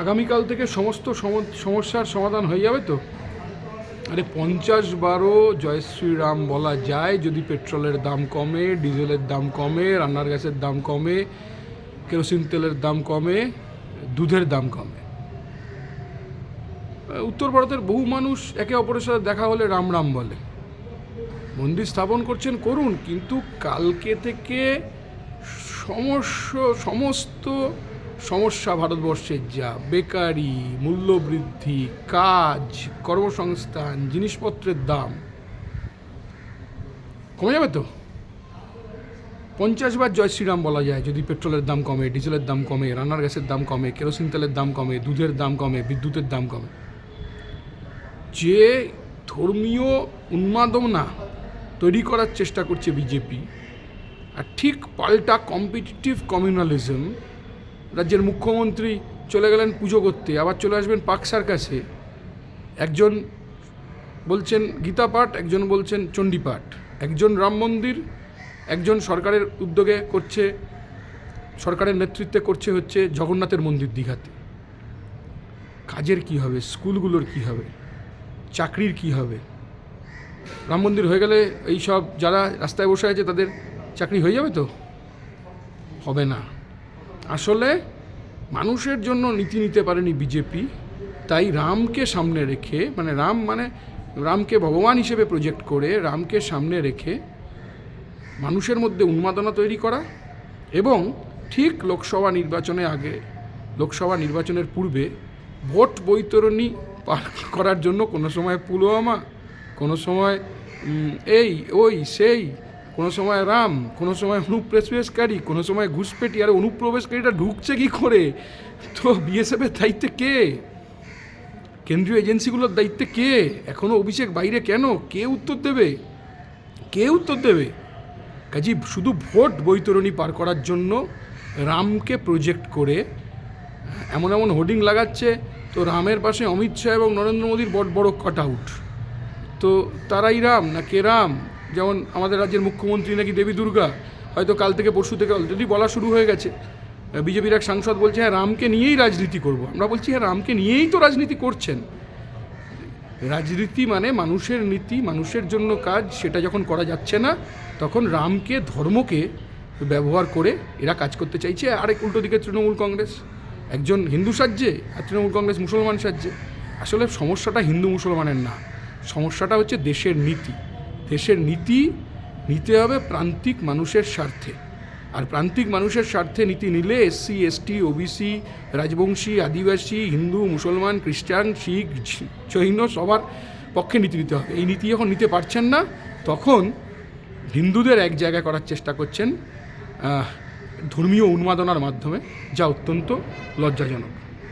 আগামীকাল থেকে সমস্ত সম- সমস্যার সমাধান হয়ে যাবে তো? আরে পঞ্চাশ বারো জয় শ্রীরাম বলা যায়। যদি পেট্রোলের দাম কমে, ডিজেলের দাম কমে, রান্নার গ্যাসের দাম কমে, কেরোসিন তেলের দাম কমে, দুধের দাম কমে। উত্তর ভারতের বহু মানুষ একে অপরের সাথে দেখা হলে রাম রাম বলে। মন্দির স্থাপন করছেন করুন কিন্তু কালকে থেকে সমস্য, সমস্ত সমস্যা ভারতবর্ষের যা, বেকারি, মূল্যবৃদ্ধি, কাজ, কর্মসংস্থান, জিনিসপত্রের দাম। কমে যাবে তো? পঞ্চাশ বার জয় শ্রীরাম বলা যায়, যদি পেট্রোলের দাম কমে, ডিজেলের দাম কমে, রান্নার গ্যাসের দাম কমে, কেরোসিন তেলের দাম কমে, দুধের দাম কমে, বিদ্যুতের দাম কমে। যে ধর্মীয় উন্মাদনা তৈরি করার চেষ্টা করছে বিজেপি, আর ঠিক পাল্টা কম্পিটিটিভ কমিউনালিজম রাজ্যের মুখ্যমন্ত্রী চলে গেলেন পুজো করতে, আবার চলে আসবেন পাক সার্কাসে একজন বলছেন গীতা পাঠ, একজন বলছেন চণ্ডী পাঠ। একজন রাম মন্দির, একজন সরকারের উদ্যোগে করছে, সরকারের নেতৃত্বে করছে হচ্ছে জগন্নাথের মন্দির দীঘাতে। কাজের কি হবে? স্কুলগুলোর কি হবে? চাকরির কি হবে? রাম মন্দির হয়ে গেলে এই সব যারা রাস্তায় বসে আছে তাদের চাকরি হয়ে যাবে তো? হবে না। আসলে মানুষের জন্য নীতি নিতে পারেনি বিজেপি, তাই রামকে সামনে রেখে মানে রাম মানে রামকে ভগবান হিসেবে প্রজেক্ট করে রামকে সামনে রেখে মানুষের মধ্যে উন্মাদনা তৈরি করা এবং ঠিক লোকসভা নির্বাচনে আগে, লোকসভা নির্বাচনের পূর্বে ভোট বৈতরণী করার জন্য কোনো সময় পুলওয়ামা, কোনো সময় এই, ওই, সেই কোনো সময় রাম, কোনো সময় অনুপ্রবেশকারী, কোনো সময় ঘুষপেটি, আর অনুপ্রবেশকারীটা ঢুকছে কি করে? তো বিএসএফের দায়িত্বে কে? কেন্দ্রীয় এজেন্সিগুলোর দায়িত্বে কে? এখনও অভিষেক বাইরে কেন? কে উত্তর দেবে? কে উত্তর দেবে? কাজী, শুধু ভোট বৈতরণী পার করার জন্য রামকে প্রজেক্ট করে এমন এমন হোর্ডিং লাগাচ্ছে। তো রামের পাশে অমিত শাহ এবং নরেন্দ্র মোদীর বড় বড় কাট আউট তো তারাই রাম না কে রাম? যেমন আমাদের রাজ্যের মুখ্যমন্ত্রী নাকি দেবী দুর্গা, হয়তো কাল থেকে পরশু থেকে অলরেডি বলা শুরু হয়ে গেছে বিজেপির এক সাংসদ বলছে হ্যাঁ রামকে নিয়েই রাজনীতি করব। আমরা বলছি হ্যাঁ রামকে নিয়েই তো রাজনীতি করছেন। রাজনীতি মানে মানুষের নীতি, মানুষের জন্য কাজ, সেটা যখন করা যাচ্ছে না, তখন রামকে, ধর্মকে ব্যবহার করে এরা কাজ করতে চাইছে। আরেক উল্টো দিকে তৃণমূল কংগ্রেস, একজন হিন্দু সাজ্যে আর তৃণমূল কংগ্রেস মুসলমান সাজ্যে। আসলে সমস্যাটা হিন্দু মুসলমানের না, সমস্যাটা হচ্ছে দেশের নীতি। দেশের নীতি, নিতে হবে প্রান্তিক মানুষের স্বার্থে। আর প্রান্তিক মানুষের স্বার্থে নীতি নিলে SC ST OBC, Rajbanshi, Adivasi, Hindu, মুসলমান, খ্রিস্টান, শিখ, জৈন সবার পক্ষে নীতি নিতে হবে। এই নীতি যখন নিতে পারছেন না, তখন হিন্দুদের এক জায়গায় করার চেষ্টা করছেন ধর্মীয় উন্মাদনার মাধ্যমে, যা অত্যন্ত লজ্জাজনক।